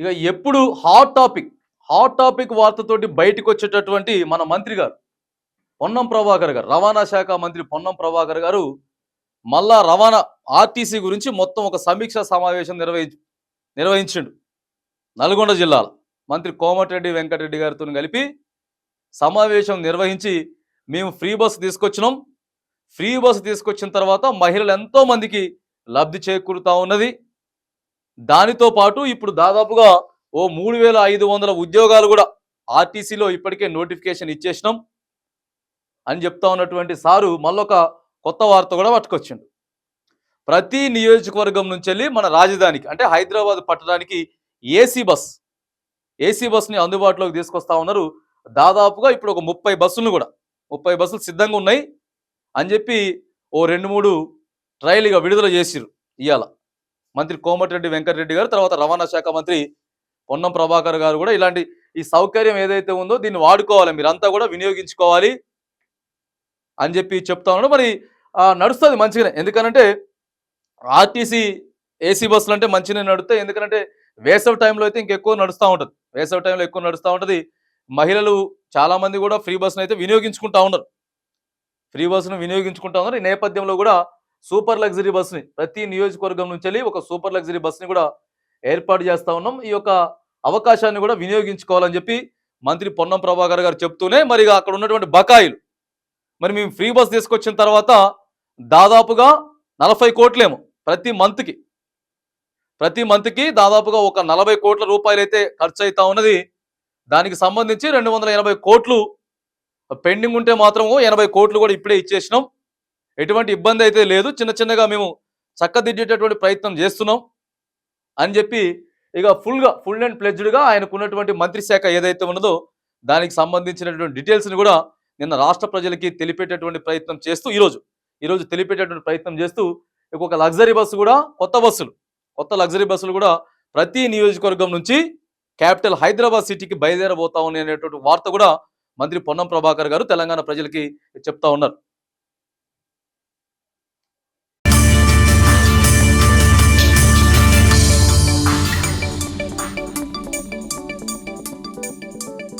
ఇక ఎప్పుడు hot topic hot topic వార్తతోటి బయటకు వచ్చేటటువంటి మన మంత్రి గారు పొన్నం ప్రభాకర్ గారు రవాణా శాఖ మంత్రి పొన్నం ప్రభాకర్ గారు మళ్ళా రవాణా ఆర్టీసీ గురించి మొత్తం ఒక సమీక్ష సమావేశం నిర్వహించి నిర్వహించిండు. నల్గొండ జిల్లాలో మంత్రి కోమటిరెడ్డి వెంకటరెడ్డి గారితో కలిపి సమావేశం నిర్వహించి మేము ఫ్రీ బస్సు తీసుకొచ్చినాం. ఫ్రీ బస్సు తీసుకొచ్చిన తర్వాత మహిళలు ఎంతోమందికి లబ్ధి చేకూరుతూ ఉన్నది. దానితో పాటు ఇప్పుడు దాదాపుగా ఓ మూడు వేల ఐదు వందల ఉద్యోగాలు కూడా ఆర్టీసీలో ఇప్పటికే నోటిఫికేషన్ ఇచ్చేసినాం అని చెప్తా ఉన్నటువంటి సారు మళ్ళొక కొత్త వార్త కూడా పట్టుకొచ్చిండు. ప్రతి నియోజకవర్గం నుంచి వెళ్ళి మన రాజధానికి అంటే హైదరాబాద్ పట్టడానికి ఏసీ బస్ ఏసీ బస్ని అందుబాటులోకి తీసుకొస్తా ఉన్నారు. దాదాపుగా ఇప్పుడు ఒక ముప్పై బస్సులు కూడా ముప్పై బస్సులు సిద్ధంగా ఉన్నాయి అని చెప్పి ఓ రెండు మూడు ట్రయల్గా విడుదల చేసిరు ఇవాళ మంత్రి కోమటిరెడ్డి వెంకటరెడ్డి గారు తర్వాత రవాణా శాఖ మంత్రి పొన్నం ప్రభాకర్ గారు కూడా ఇలాంటి ఈ సౌకర్యం ఏదైతే ఉందో దీన్ని వాడుకోవాలి మీరంతా కూడా వినియోగించుకోవాలి అని చెప్పి చెప్తా ఉన్నాడు. మరి నడుస్తుంది మంచిగానే. ఎందుకనంటే ఆర్టీసీ ఏసీ బస్సులు అంటే మంచిగానే నడుస్తాయి. ఎందుకంటే వేసవి టైంలో అయితే ఇంకెక్కువ నడుస్తూ ఉంటుంది. వేసవి టైంలో ఎక్కువ నడుస్తూ ఉంటుంది. మహిళలు చాలామంది కూడా ఫ్రీ బస్సును అయితే వినియోగించుకుంటా ఉన్నారు. ఫ్రీ బస్సును వినియోగించుకుంటా ఉన్నారు. ఈ నేపథ్యంలో కూడా సూపర్ లగ్జరీ బస్ని ప్రతి నియోజకవర్గం నుంచి వెళ్ళి ఒక సూపర్ లగ్జరీ బస్ని కూడా ఏర్పాటు చేస్తూ ఉన్నాం. ఈ యొక్క అవకాశాన్ని కూడా వినియోగించుకోవాలని చెప్పి మంత్రి పొన్నం ప్రభాకర్ గారు చెప్తూనే మరి ఇక అక్కడ ఉన్నటువంటి బకాయిలు. మరి మేము ఫ్రీ బస్ తీసుకొచ్చిన తర్వాత దాదాపుగా నలభై కోట్లేమో ప్రతి మంత్కి. ప్రతి మంత్కి దాదాపుగా ఒక నలభై కోట్ల రూపాయలు అయితే ఖర్చు అవుతా ఉన్నది. దానికి సంబంధించి రెండు వందల ఎనభై కోట్లు పెండింగ్ ఉంటే మాత్రము ఎనభై కోట్లు కూడా ఇప్పుడే ఇచ్చేసినాం. ఎటువంటి ఇబ్బంది అయితే లేదు. చిన్న చిన్నగా మేము చక్కదిద్దేటటువంటి ప్రయత్నం చేస్తున్నాం అని చెప్పి ఇక ఫుల్గా ఫుల్ అండ్ ప్లెజ్డ్గా ఆయనకు ఉన్నటువంటి మంత్రి శాఖ ఏదైతే ఉన్నదో దానికి సంబంధించినటువంటి డీటెయిల్స్ని కూడా నిన్న రాష్ట్ర ప్రజలకి తెలిపేటటువంటి ప్రయత్నం చేస్తూ ఈరోజు ఈరోజు తెలిపేటటువంటి ప్రయత్నం చేస్తూ ఇక ఒక లగ్జరీ బస్సు కూడా కొత్త బస్సులు కొత్త లగ్జరీ బస్సులు కూడా ప్రతి నియోజకవర్గం నుంచి క్యాపిటల్ హైదరాబాద్ సిటీకి బయలుదేరబోతా ఉన్నాయి అనేటువంటి వార్త కూడా మంత్రి పొన్నం ప్రభాకర్ గారు తెలంగాణ ప్రజలకి చెప్తా ఉన్నారు.